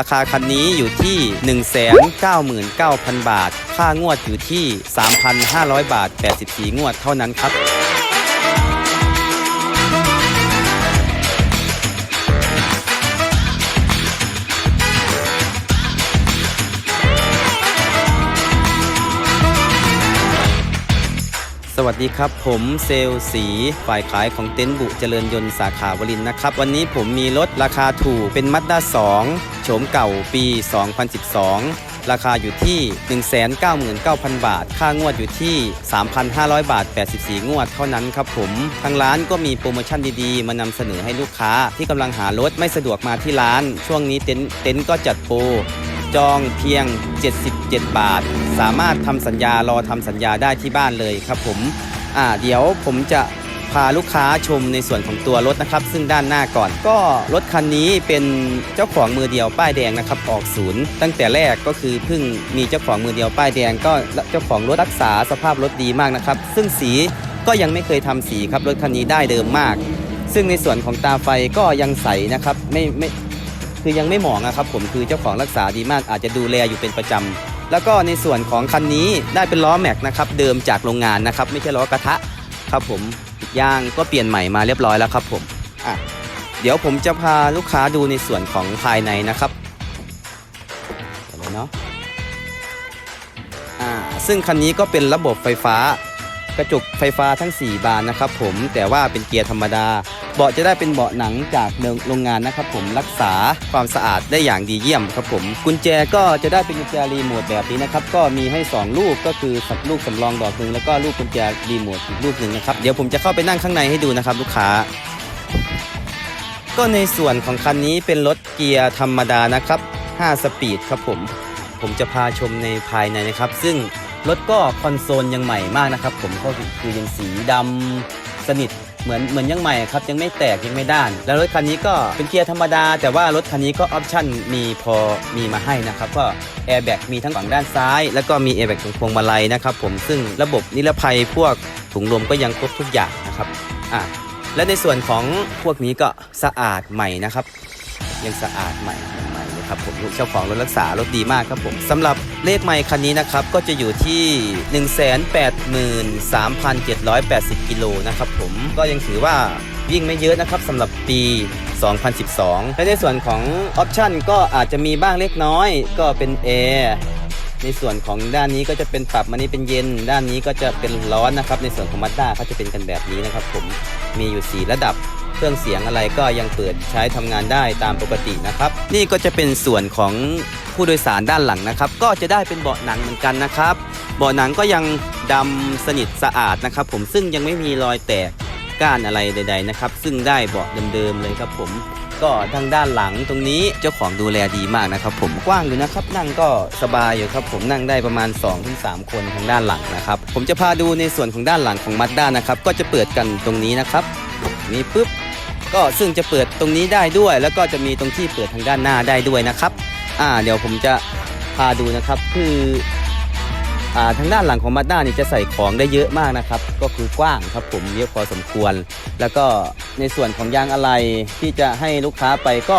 ราคาคันนี้อยู่ที่ 199,000 บาท ค่างวดอยู่ที่ 3,500 บาท 84 งวดเท่านั้นครับ สวัสดีครับ ผมเซลสีฝ่ายขายของเต็นท์บุเจริญยนต์สาขาวรินนะครับ วันนี้ผมมีรถราคาถูกเป็นมัดด้า2โฉมเก่าปี 2012 ราคาอยู่ที่ 199,000 บาท ค่างวดอยู่ที่ 3,500 บาท 84 งวดเท่านั้นครับผม ทางร้านก็มีโปรโมชั่นดีๆ มานำเสนอให้ลูกค้าที่กำลังหารถไม่สะดวกมาที่ร้าน ช่วงนี้เต็นเต็นท์ก็จัดโปร จองเพียง 77 บาท สามารถทำสัญญารอทำสัญญาได้ที่บ้านเลยครับผมอ่าเดี๋ยวผมจะพาลูกค้าชมในส่วนของตัวรถนะครับ ซึ่งด้านหน้าก่อนก็รถคันนี้เป็นเจ้าของมือเดียวป้ายแดงนะครับออกศูนย์ตั้งแต่แรกก็คือเพิ่งมีเจ้าของมือเดียวป้ายแดง ก็เจ้าของรถรักษาสภาพรถดีมากนะครับ ซึ่งสีก็ยังไม่เคยทำสีครับรถคันนี้ได้เดิมมาก ซึ่งในส่วนของตาไฟก็ยังใสนะครับไม่ไม่ คือยังไม่หมองอะครับผมคือเจ้าของรักษาดีมากอาจจะดูแลอยู่เป็นประจำแล้วก็ในส่วนของคันนี้ได้เป็นล้อแม็กนะครับเดิมจากโรงงานนะครับไม่ใช่ล้อกระทะครับผมยางก็เปลี่ยนใหม่มาเรียบร้อยแล้วครับผมอะเดี๋ยวผมจะพาลูกค้าดูในส่วนของภายในนะครับเดี๋ยวเลยเนาะอ่าซึ่งคันนี้ก็เป็นระบบไฟฟ้ากระจกไฟฟ้าทั้ง 4 บานนะครับผมแต่ว่าเป็นเกียร์ธรรมดา เบาะจะได้เป็นเบาะหนังจากโรงงานนะครับผมรักษาความสะอาดได้อย่างดีเยี่ยมครับผม กุญแจก็จะได้เป็นกุญแจรีโมทแบบนี้นะครับก็มีให้ 2 ลูกก็คือสับลูกสำรองดอกหนึ่งแล้วก็ลูกกุญแจรีโมทอีกลูกหนึ่งนะครับเดี๋ยวผมจะเข้าไปนั่งข้างในให้ดูนะครับลูกค้าก็ในส่วนของคันนี้เป็นรถเกียร์ธรรมดานะครับ 5 สปีดครับผม ผมจะพาชมในภายในนะครับ ซึ่งรถก็คอนโซลยังใหม่มากนะครับ ผมก็คือยังสีดำสนิท เหมือนเหมือนยังใหม่ครับยังไม่แตกยังไม่ด้าน แล้วรถคันนี้ก็เป็นเกียร์ธรรมดา แต่ว่ารถคันนี้ก็ออปชั่นมีพอมีมาให้นะครับก็แอร์แบ็กมีทั้งฝั่งด้านซ้าย แล้วก็มีแอร์แบ็กตรงพวงมาลัยนะครับผมซึ่งระบบนิรภัยพวกถุงลมก็ยังครบทุกอย่างนะครับอะและในส่วนของพวกนี้ก็สะอาดใหม่นะครับ ยังสะอาดใหม่ ครับผมเจ้าของรถรักษารถดีมากครับผมสำหรับเลขไมค์คันนี้นะครับก็จะอยู่ที่ 183,780 กิโลนะครับผมก็ยังถือว่าวิ่งไม่เยอะนะครับสำหรับปี 2012 และในส่วนของออปชันก็อาจจะมีบ้างเล็กน้อย ก็เป็นแอร์ในส่วนของด้านนี้ก็จะเป็นปรับมานี่เป็นเย็น ด้านนี้ก็จะเป็นร้อนนะครับ ในส่วนของมั z ด้าเขาจะเป็นกันแบบนี้นะครับ ผมมีอยู่ 4 ระดับ เครื่องเสียงอะไรก็ยังเปิดใช้ทำงานได้ตามปกตินะครับ นี่ก็จะเป็นส่วนของผู้โดยสารด้านหลังนะครับ ก็จะได้เป็นเบาะหนังเหมือนกันนะครับ เบาะหนังก็ยังดำสนิทสะอาดนะครับ ผมซึ่งยังไม่มีรอยแตกก้านอะไรใด ๆนะครับ ซึ่งได้เบาะเดิมๆเลยครับ ผมก็ทางด้านหลังตรงนี้เจ้าของดูแลดีมากนะครับ ผมกว้างอยู่นะครับ นั่งก็สบายอยู่ครับ ผมนั่งได้ประมาณ 2-3 คนทางด้านหลังนะครับ ผมจะพาดูในส่วนของด้านหลังของมัดด้านะครับ ก็จะเปิดกันตรงนี้นะครับ นี่ปุ๊บ ก็ซึ่งจะเปิดตรงนี้ได้ด้วย แล้วก็จะมีตรงที่เปิดทางด้านหน้าได้ด้วยนะครับ อ่าเดี๋ยวผมจะพาดูนะครับคืออ่าทางด้านหลังของมาด้านี่จะใส่ของได้เยอะมากนะครับ ก็คือกว้างครับผมเยอะพอสมควร แล้วก็ในส่วนของยางอะไหล่ที่จะให้ลูกค้าไปก็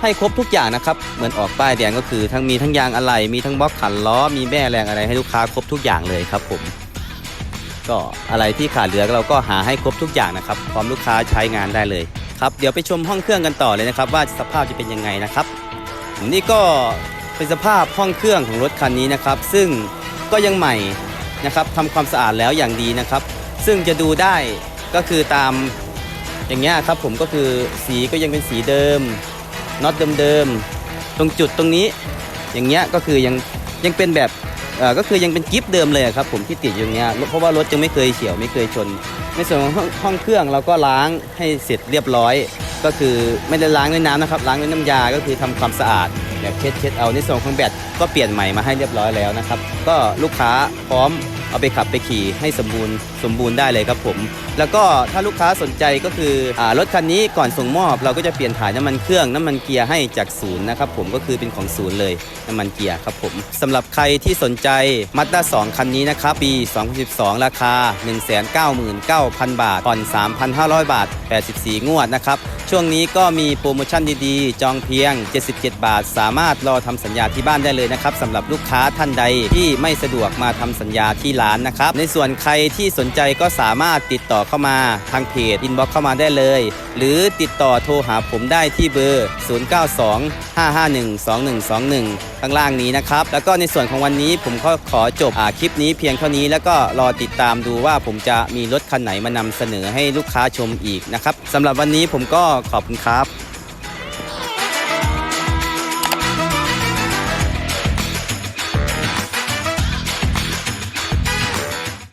ให้ครบทุกอย่างนะครับ เหมือนออกป้ายแดงก็คือทั้งมีทั้งยางอะไหล่มีทั้งบล็อกขันล้อมีแม่แรงอะไรให้ลูกค้าครบทุกอย่างเลยครับผม ก็อะไรที่ขาดเหลือเราก็หาให้ครบทุกอย่างนะครับพร้อมลูกค้าใช้งานได้เลยครับเดี๋ยวไปชมห้องเครื่องกันต่อเลยนะครับ ว่าสภาพจะเป็นยังไงนะครับ นี่ก็เป็นสภาพห้องเครื่องของรถคันนี้นะครับ ซึ่งก็ยังใหม่นะครับทำความสะอาดแล้วอย่างดีนะครับ ซึ่งจะดูได้ก็คือตามอย่างเงี้ยครับผมก็คือสีก็ยังเป็นสีเดิมน็อตเดิมๆตรงจุดตรงนี้ อย่างเงี้ยก็คือยังยังเป็นแบบ ก็คือยังเป็นกิฟต์เดิมเลยครับผมที่ติดอยู่เงี้ยเพราะว่ารถยังไม่เคยเฉียวไม่เคยชน ในส่วนของห้องห้องเครื่องเราก็ล้างให้เสร็จเรียบร้อย ก็คือไม่ได้ล้างด้วยน้ำนะครับล้างด้วยน้ำยาก็คือทำความสะอาดแบบเช็ดเช็ดเอาในส่วนของแบตก็เปลี่ยนใหม่มาให้เรียบร้อยแล้วนะครับก็ลูกค้าพร้อม เอาไปขับไปขี่ให้สมบูรณ์สมบูรณ์ได้เลยครับผม แล้วก็ถ้าลูกค้าสนใจก็คืออรถคันนี้ก่อนส่งมอบเราก็จะเปลี่ยนถ่ายน้ำมันเครื่องน้ำมันเกียร์ให้จากศูนย์นะครับผมก็คือเป็นของศูนย์เลยน้ำมันเกียร์ครับผมสำหรับใครที่สนใจ Mazda 2คันนี้นะครับปี 2012 ราคา 199,000 บาทผ่อน3,500 บาท 84 งวดนะครับ ช่วงนี้ก็มีโปรโมชั่นดีๆ จองเพียง 77 บาท สามารถรอทำสัญญาที่บ้านได้เลยนะครับสำหรับลูกค้าท่านใดที่ไม่สะดวกมาทำสัญญาที่ร้านนะครับ ในส่วนใครที่สนใจก็สามารถติดต่อเข้ามาทางเพจอินบ็อกเข้ามาได้เลย หรือติดต่อโทรหาผมได้ที่เบอร์ 0925512121 ข้างล่างนี้นะครับ แล้วก็ในส่วนของวันนี้ผมก็ขอจบอคลิปนี้เพียงเท่านี้แล้วก็รอติดตามดูว่าผมจะมีรถคันไหนมานำเสนอให้ลูกค้าชมอีกนะครับสำหรับวันนี้ผมก็ขอบคุณครับ